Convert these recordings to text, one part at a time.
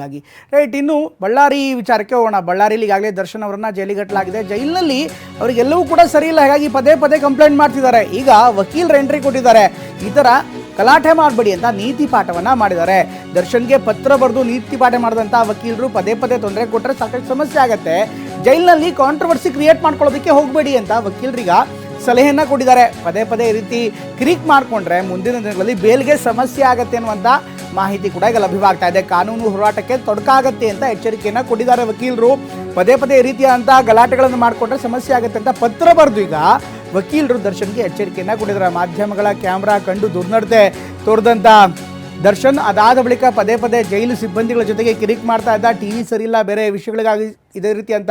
ಹೀಗಾಗಿ ರೈಟ್, ಇನ್ನು ಬಳ್ಳಾರಿ ವಿಚಾರಕ್ಕೆ ಹೋಗೋಣ. ಬಳ್ಳಾರಿಯಲ್ಲಿ ಈಗಾಗಲೇ ದರ್ಶನ್ ಅವರನ್ನ ಜೈಲಿಗಟ್ಟಲಾಗಿದೆ ಜೈಲಿನಲ್ಲಿ ಅವರಿಗೆಲ್ಲವೂ ಕೂಡ ಸರಿ ಇಲ್ಲ. ಹಾಗಾಗಿ ಪದೇ ಪದೇ ಕಂಪ್ಲೇಂಟ್ ಮಾಡ್ತಿದ್ದಾರೆ. ಈಗ ವಕೀಲರು ಎಂಟ್ರಿ ಕೊಟ್ಟಿದ್ದಾರೆ. ಈ ಥರ ಗಲಾಟೆ ಮಾಡಬೇಡಿ ಅಂತ ನೀತಿ ಪಾಠವನ್ನ ಮಾಡಿದ್ದಾರೆ. ದರ್ಶನ್ಗೆ ಪತ್ರ ಬರೆದು ನೀತಿ ಪಾಠ ಮಾಡಿದಂಥ ವಕೀಲರು ಪದೇ ಪದೇ ತೊಂದರೆ ಕೊಟ್ಟರೆ ಸಾಕಷ್ಟು ಸಮಸ್ಯೆ ಆಗುತ್ತೆ. ಜೈಲಿನಲ್ಲಿ ಕಾಂಟ್ರವರ್ಸಿ ಕ್ರಿಯೇಟ್ ಮಾಡ್ಕೊಳ್ಳೋದಕ್ಕೆ ಹೋಗಬೇಡಿ ಅಂತ ವಕೀಲರಿಗ ಸಲಹೆಯನ್ನು ಕೊಟ್ಟಿದ್ದಾರೆ. ಪದೇ ಪದೇ ಈ ರೀತಿ ಕ್ರೀಕ್ ಮಾಡಿಕೊಂಡ್ರೆ ಮುಂದಿನ ದಿನಗಳಲ್ಲಿ ಬೇಲ್ಗೆ ಸಮಸ್ಯೆ ಆಗುತ್ತೆ ಅನ್ನುವಂಥ ಮಾಹಿತಿ ಕೂಡ ಈಗ ಲಭ್ಯವಾಗ್ತಾ ಇದೆ. ಕಾನೂನು ಹೋರಾಟಕ್ಕೆ ತೊಡಕಾಗತ್ತೆ ಅಂತ ಎಚ್ಚರಿಕೆಯನ್ನು ಕೊಟ್ಟಿದ್ದಾರೆ ವಕೀಲರು. ಪದೇ ಪದೇ ಈ ರೀತಿಯಾದಂಥ ಗಲಾಟೆಗಳನ್ನು ಮಾಡಿಕೊಂಡ್ರೆ ಸಮಸ್ಯೆ ಆಗುತ್ತೆ ಅಂತ ಪತ್ರ ಬರೆದು ಈಗ ವಕೀಲರು ದರ್ಶನ್ಗೆ ಎಚ್ಚರಿಕೆಯನ್ನು ಕೊಟ್ಟಿದ್ದಾರೆ. ಮಾಧ್ಯಮಗಳ ಕ್ಯಾಮ್ರಾ ಕಂಡು ದುರ್ನಡತೆ ತೋರಿದಂಥ ದರ್ಶನ್ ಅದಾದ ಬಳಿಕ ಪದೇ ಪದೇ ಜೈಲು ಸಿಬ್ಬಂದಿಗಳ ಜೊತೆಗೆ ಕಿರಿಕ್ ಮಾಡ್ತಾ ಇದ್ದ. ಟಿ ವಿ ಸರಿಯಿಲ್ಲ, ಬೇರೆ ವಿಷಯಗಳಿಗಾಗಿ ಇದೇ ರೀತಿಯಂಥ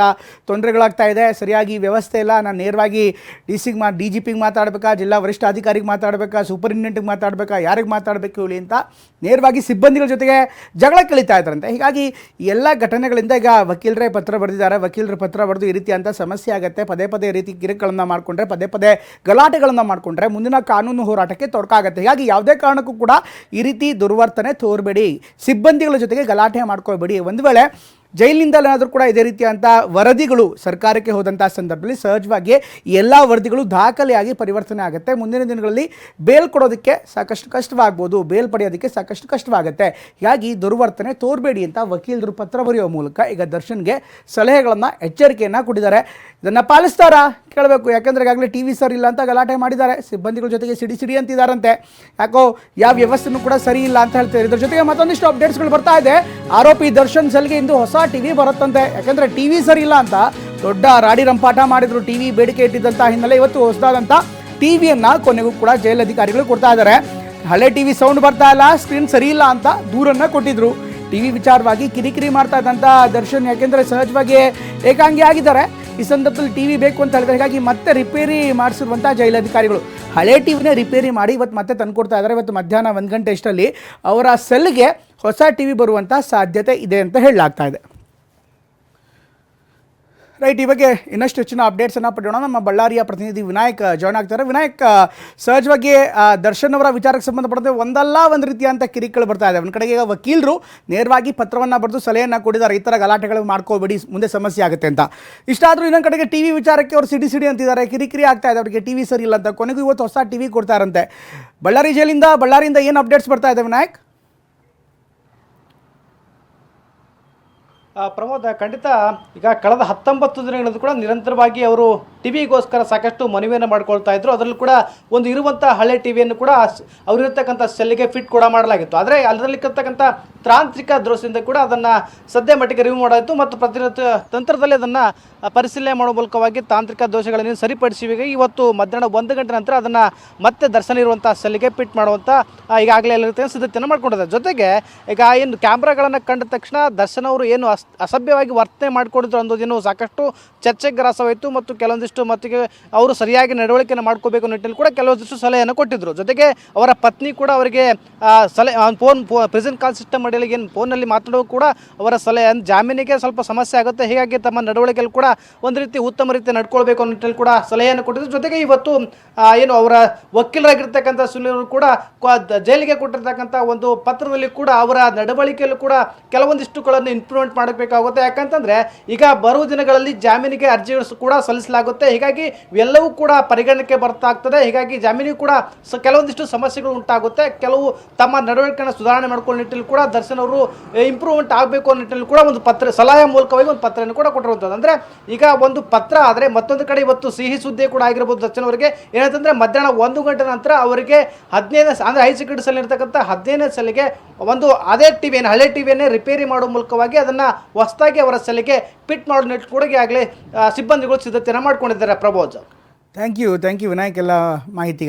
ತೊಂದರೆಗಳಾಗ್ತಾ ಇದೆ. ಸರಿಯಾಗಿ ವ್ಯವಸ್ಥೆ ಇಲ್ಲ. ನಾನು ನೇರವಾಗಿ ಡಿ ಸಿಗೆ ಮಾ, ಡಿ ಜಿ ಪಿಗೆ ಮಾತಾಡಬೇಕಾ, ಜಿಲ್ಲಾ ವರಿಷ್ಠ ಅಧಿಕಾರಿಗೆ ಮಾತಾಡಬೇಕಾ ಸೂಪರಿಂಟೆಂಡೆಂಟ್ಗೆ ಮಾತಾಡಬೇಕಾ, ಯಾರಿಗೆ ಮಾತಾಡಬೇಕು ಹೇಳಿ ಅಂತ ನೇರವಾಗಿ ಸಿಬ್ಬಂದಿಗಳ ಜೊತೆಗೆ ಜಗಳ ಕಳೀತಾ ಇದ್ದಾರಂತೆ. ಹೀಗಾಗಿ ಎಲ್ಲ ಘಟನೆಗಳಿಂದ ಈಗ ವಕೀಲರೇ ಪತ್ರ ಬರೆದಿದ್ದಾರೆ. ವಕೀಲರ ಪತ್ರ ಬರೆದು ಈ ರೀತಿ ಅಂತ ಸಮಸ್ಯೆ ಆಗುತ್ತೆ. ಪದೇ ಪದೇ ರೀತಿ ಕಿರಿಕ್ಗಳನ್ನು ಮಾಡಿಕೊಂಡ್ರೆ, ಪದೇ ಪದೇ ಗಲಾಟೆಗಳನ್ನು ಮಾಡಿಕೊಂಡ್ರೆ ಮುಂದಿನ ಕಾನೂನು ಹೋರಾಟಕ್ಕೆ ತೊಡಕಾಗುತ್ತೆ. ಹೀಗಾಗಿ ಯಾವುದೇ ಕಾರಣಕ್ಕೂ ಕೂಡ ಈ ರೀತಿ ದುರ್ವರ್ತನೆ ತೋರಬೇಡಿ. ಸಿಬ್ಬಂದಿಗಳ ಜೊತೆಗೆ ಗಲಾಟೆ ಮಾಡ್ಕೋಬೇಡಿ ಒಂದು ವೇಳೆ ಜೈಲಿನಿಂದಲೇನಾದರೂ ಕೂಡ ಇದೇ ರೀತಿಯಾದಂಥ ವರದಿಗಳು ಸರ್ಕಾರಕ್ಕೆ ಹೋದಂಥ ಸಂದರ್ಭದಲ್ಲಿ ಸಹಜವಾಗಿ ಎಲ್ಲ ವರದಿಗಳು ದಾಖಲೆಯಾಗಿ ಪರಿವರ್ತನೆ ಆಗುತ್ತೆ. ಮುಂದಿನ ದಿನಗಳಲ್ಲಿ ಬೇಲ್ ಕೊಡೋದಕ್ಕೆ ಸಾಕಷ್ಟು ಕಷ್ಟವಾಗ್ಬೋದು. ಬೇಲ್ ಪಡೆಯೋದಕ್ಕೆ ಸಾಕಷ್ಟು ಕಷ್ಟವಾಗುತ್ತೆ. ಹೀಗಾಗಿ ದುರ್ವರ್ತನೆ ತೋರಬೇಡಿ ಅಂತ ವಕೀಲರು ಪತ್ರ ಬರೆಯುವ ಮೂಲಕ ಈಗ ದರ್ಶನ್ಗೆ ಸಲಹೆಗಳನ್ನು ಎಚ್ಚರಿಕೆಯನ್ನು ಕೊಟ್ಟಿದ್ದಾರೆ. ಇದನ್ನು ಪಾಲಿಸ್ತಾರಾ? ಕೇಳಬೇಕು. ಯಾಕೆಂದ್ರೆ ಈಗಾಗಲೇ ಟಿ ವಿ ಸರ್ ಇಲ್ಲ ಅಂತ ಗಲಾಟೆ ಮಾಡಿದ್ದಾರೆ. ಸಿಬ್ಬಂದಿಗಳ ಜೊತೆಗೆ ಸಿಡಿ ಸಿಡಿ ಅಂತಿದ್ದಾರಂತೆ. ಯಾಕೋ ಯಾವ ವ್ಯವಸ್ಥೆನೂ ಕೂಡ ಸರಿ ಇಲ್ಲ ಅಂತ ಹೇಳ್ತಾರೆ ಇದ್ರ ಜೊತೆಗೆ ಮತ್ತೊಂದಿಷ್ಟು ಅಪ್ಡೇಟ್ಸ್ಗಳು ಬರ್ತಾ ಇದೆ. ಆರೋಪಿ ದರ್ಶನ್ ಸಲ್ಗೆ ಇಂದು ಹೊಸ ಟಿ ವಿ ಬರುತ್ತಂತೆ. ಯಾಕೆಂದರೆ ಟಿ ವಿ ಸರಿ ಇಲ್ಲ ಅಂತ ದೊಡ್ಡ ರಾಡಿ ರಂಪಾಟ ಮಾಡಿದ್ರು. ಟಿವಿ ಬೇಡಿಕೆ ಇಟ್ಟಿದ್ದಂಥ ಹಿನ್ನೆಲೆ ಇವತ್ತು ಹೊಸದಾದಂಥ ಟಿವಿಯನ್ನ ಕೊನೆಗೂ ಕೂಡ ಜೈಲ್ ಅಧಿಕಾರಿಗಳು ಕೊಡ್ತಾ ಇದ್ದಾರೆ. ಹಳೆ ಟಿ ವಿ ಸೌಂಡ್ ಬರ್ತಾ ಇಲ್ಲ, ಸ್ಕ್ರೀನ್ ಸರಿ ಇಲ್ಲ ಅಂತ ದೂರನ್ನ ಕೊಟ್ಟಿದ್ರು. ಟಿವಿ ವಿಚಾರವಾಗಿ ಕಿರಿಕಿರಿ ಮಾಡ್ತಾ ಇದ್ದಂಥ ದರ್ಶನ್ ಯಾಕೆಂದರೆ ಸಹಜವಾಗಿ ಏಕಾಂಗಿ ಆಗಿದ್ದಾರೆ ಈ ಸಂದರ್ಭದಲ್ಲಿ ಟಿವಿ ಬೇಕು ಅಂತ ಹೇಳಿದ್ರೆ ಹೀಗಾಗಿ ಮತ್ತೆ ರಿಪೇರಿ ಮಾಡಿಸಿರುವಂಥ ಜೈಲಧಿಕಾರಿಗಳು. ಹಳೆ ಟಿವಿನೇ ರಿಪೇರಿ ಮಾಡಿ ಇವತ್ತು ಮತ್ತೆ ತಂದುಕೊಡ್ತಾ ಇದ್ದಾರೆ. ಇವತ್ತು ಮಧ್ಯಾಹ್ನ ಒಂದು ಗಂಟೆ ಅಷ್ಟರಲ್ಲಿ ಅವರ ಸೆಲ್ಗೆ ಹೊಸ ಟಿವಿ ಬರುವಂಥ ಸಾಧ್ಯತೆ ಇದೆ ಅಂತ ಹೇಳಲಾಗ್ತಾ ಇದೆ. ರೈಟ್ ಈ ಬಗ್ಗೆ ಇನ್ನಷ್ಟು ಹೆಚ್ಚಿನ ಅಪ್ಡೇಟ್ಸನ್ನು ಪಡೆಯೋಣ. ನಮ್ಮ ಬಳ್ಳಾರಿಯ ಪ್ರತಿನಿಧಿ ವಿನಾಯಕ್ ಜಾಯ್ನ್ ಆಗ್ತಾರೆ. ವಿನಾಯಕ್ ಆ, ಸಹಜವಾಗಿ ಆ, ದರ್ಶನ್ ಅವರ ವಿಚಾರಕ್ಕೆ ಸಂಬಂಧಪಟ್ಟಂತೆ ಒಂದಲ್ಲ ಒಂದು ರೀತಿಯಂಥ ಕಿರಿಕಗಳು ಬರ್ತಾ ಇದೆ. ಒಂದು ಕಡೆಗೆ ಈಗ ವಕೀಲರು ನೇರವಾಗಿ ಪತ್ರವನ್ನು ಬರೆದು ಸಲಹೆಯನ್ನು ಕೊಟ್ಟಿದ್ದಾರೆ ಈ ಥರ ಗಲಾಟೆಗಳು ಮಾಡ್ಕೋಬೇಡಿ ಮುಂದೆ ಸಮಸ್ಯೆ ಆಗುತ್ತೆ ಅಂತ. ಇಷ್ಟಾದರೂ ಇನ್ನೊಂದು ಕಡೆಗೆ ಟಿ ವಿ ವಿಚಾರಕ್ಕೆ ಅವರು ಸಿಡಿ ಸಿಡಿ ಅಂತಿದ್ದಾರೆ. ಕಿರಿಕಿರಿ ಆಗ್ತಾ ಇದೆ. ಅವರಿಗೆ ಟಿ ವಿ ಸರಿ ಇಲ್ಲ ಅಂತ. ಕೊನೆಗೂ ಇವತ್ತು ಹೊಸ ಟಿ ವಿ ಕೊಡ್ತಾರಂತೆ. ಬಳ್ಳಾರಿ ಜೈಲಿಂದ ಬಳ್ಳಾರಿಯಿಂದ ಏನು ಅಪ್ಡೇಟ್ಸ್ ಬರ್ತಾ ಇದೆ ವಿನಾಯಕ್? ಪ್ರಮೋದ್ ಖಂಡಿತ ಈಗ ಕಳೆದ ಹತ್ತೊಂಬತ್ತು ದಿನಗಳಿಂದ ಕೂಡ ನಿರಂತರವಾಗಿ ಅವರು ಟಿವಿಗೋಸ್ಕರ ಸಾಕಷ್ಟು ಮನವಿಯನ್ನು ಮಾಡ್ಕೊಳ್ತಾ ಇದ್ರು. ಅದರಲ್ಲೂ ಕೂಡ ಒಂದು ಇರುವಂಥ ಹಳೆ ಟಿವಿಯನ್ನು ಕೂಡ ಅವರಿರ್ತಕ್ಕಂಥ ಸೆಲ್ಗೆ ಫಿಟ್ ಕೂಡ ಮಾಡಲಾಗಿತ್ತು. ಆದರೆ ಅದರಲ್ಲಿರ್ತಕ್ಕಂಥ ತಾಂತ್ರಿಕ ದೋಷದಿಂದ ಕೂಡ ಅದನ್ನು ಸದ್ಯ ಮಟ್ಟಿಗೆ ರಿವ್ಯೂ ಮಾಡಾಯಿತು ಮತ್ತು ಪ್ರತಿನಿತ್ಯ ತಂತ್ರದಲ್ಲಿ ಅದನ್ನು ಪರಿಶೀಲನೆ ಮಾಡುವ ಮೂಲಕವಾಗಿ ತಾಂತ್ರಿಕ ದೋಷಗಳನ್ನು ಸರಿಪಡಿಸಿವೆ ಇವತ್ತು ಮಧ್ಯಾಹ್ನ ಒಂದು ಗಂಟೆ ನಂತರ ಅದನ್ನು ಮತ್ತೆ ದರ್ಶನ ಇರುವಂಥ ಸೆಲ್ಗೆ ಫಿಟ್ ಮಾಡುವಂಥ ಈಗಾಗಲೇ ರೀತಿಯ ಸಿದ್ಧತೆಯನ್ನು ಮಾಡ್ಕೊಂಡಿದ್ದಾರೆ. ಜೊತೆಗೆ ಈಗ ಏನು ಕ್ಯಾಮ್ರಾಗಳನ್ನು ಕಂಡ ತಕ್ಷಣ ದರ್ಶನ ಅವರು ಏನು ಅಸ್, ಅಸಭ್ಯವಾಗಿ ವರ್ತನೆ ಮಾಡಿಕೊಂಡಿದ್ರು ಅನ್ನೋದೇನು ಸಾಕಷ್ಟು ಚರ್ಚೆಗೆ ಗ್ರಾಸವಾಯಿತು ಮತ್ತು ಕೆಲವೊಂದಿಷ್ಟು ಮತ್ತಿಗೆ ಅವರು ಸರಿಯಾಗಿ ನಡವಳಿಕೆಯನ್ನು ಮಾಡ್ಕೋಬೇಕು ನಿಟ್ಟಿನಲ್ಲಿ ಕೂಡ ಕೆಲವೊಂದಿಷ್ಟು ಸಲಹೆಯನ್ನು ಕೊಟ್ಟಿದ್ದರು ಜೊತೆಗೆ ಅವರ ಪತ್ನಿ ಕೂಡ ಅವರಿಗೆ ಸಲಹೆ ಫೋನ್ ಪ್ರೆಸೆಂಟ್ ಕಾಲ್ ಸಿಸ್ಟಮ್ ಅಡಿಯಲ್ಲಿ ಏನು ಫೋನಲ್ಲಿ ಮಾತಾಡೋ ಕೂಡ ಅವರ ಸಲಹೆ ಜಾಮೀನಿಗೆ ಸ್ವಲ್ಪ ಸಮಸ್ಯೆ ಆಗುತ್ತೆ. ಹೀಗಾಗಿ ತಮ್ಮ ನಡವಳಿಕೆಯಲ್ಲಿ ಕೂಡ ಒಂದು ರೀತಿ ಉತ್ತಮ ರೀತಿ ನಡ್ಕೊಳ್ಬೇಕು ಅನ್ನೋ ನಿಟ್ಟಿನಲ್ಲಿ ಕೂಡ ಸಲಹೆಯನ್ನು ಕೊಟ್ಟಿದ್ರು. ಜೊತೆಗೆ ಇವತ್ತು ಏನು ಅವರ ವಕೀಲರಾಗಿರ್ತಕ್ಕಂಥ ಸುನಿಲ್ ಕೂಡ ಜೈಲಿಗೆ ಕೊಟ್ಟಿರ್ತಕ್ಕಂಥ ಒಂದು ಪತ್ರದಲ್ಲಿ ಕೂಡ ಅವರ ನಡವಳಿಕೆಯಲ್ಲೂ ಕೂಡ ಕೆಲವೊಂದಿಷ್ಟುಗಳನ್ನು ಇಂಪ್ರೂವ್ಮೆಂಟ್ ಮಾಡಬೇಕಾಗುತ್ತೆ. ಯಾಕಂತಂದ್ರೆ ಈಗ ಬರುವ ದಿನಗಳಲ್ಲಿ ಜಾಮೀನಿಗೆ ಅರ್ಜಿ ಕೂಡ ಸಲ್ಲಿಸಲಾಗುತ್ತೆ ಹೀಗಾಗಿ ಇವೆಲ್ಲವೂ ಕೂಡ ಪರಿಗಣನೆಗೆ ಬರ್ತಾಗ್ತದೆ. ಹೀಗಾಗಿ ಜಾಮೀನು ಕೂಡ ಕೆಲವೊಂದಿಷ್ಟು ಸಮಸ್ಯೆಗಳು ಉಂಟಾಗುತ್ತೆ. ಕೆಲವು ತಮ್ಮ ನಡವಳಿಕೆಯನ್ನು ಸುಧಾರಣೆ ಮಾಡ್ಕೊಳ್ಳೋ ನಿಟ್ಟಿನಲ್ಲಿ ಕೂಡ ದರ್ಶನ್ ಅವರು ಇಂಪ್ರೂವ್ಮೆಂಟ್ ಆಗಬೇಕು ಅನ್ನೋ ನಿಟ್ಟಿನಲ್ಲಿ ಕೂಡ ಒಂದು ಪತ್ರ, ಸಲಹೆ ಮೂಲಕವಾಗಿ ಒಂದು ಪತ್ರವನ್ನು ಕೂಡ ಕೊಟ್ಟಿರುವಂಥದ್ದು. ಅಂದರೆ ಈಗ ಒಂದು ಪತ್ರ ಆದರೆ ಮತ್ತೊಂದು ಕಡೆ ಇವತ್ತು ಸಿಹಿ ಸುದ್ದಿ ಕೂಡ ಆಗಿರ್ಬೋದು ದರ್ಶನ್ ಅವರಿಗೆ. ಏನಂತಂದ್ರೆ ಮಧ್ಯಾಹ್ನ ಒಂದು ಗಂಟೆ ನಂತರ ಅವರಿಗೆ ಹದಿನೈದನೇ ಅಂದರೆ ಹೈ ಸೆಕ್ಯೂರಿಟಿ ಸಲ್ಲಿರ್ತಕ್ಕಂಥ ಹದಿನೈದನೇ ಸಲಿಗೆ ಒಂದು ಅದೇ ಟಿವಿಯನ್ನು, ಹಳೆ ಟಿವಿಯನ್ನೇ ರಿಪೇರಿ ಮಾಡೋ ಮೂಲಕವಾಗಿ ಅದನ್ನು ಹೊಸದಾಗಿ ಅವರ ಸಲಿಗೆ ಪಿಟ್ ಮಾಡೋ ನಿಟ್ಟು ಕೂಡ ಆಗಲೇ ಸಿಬ್ಬಂದಿಗಳು ಸಿದ್ಧತೆಯನ್ನು ಮಾಡ್ಕೊಂಡಿದ್ದಾರೆ Prabhoj thank you thank you Vinayak ಎಲ್ಲ ಮಾಹಿತಿಗೆ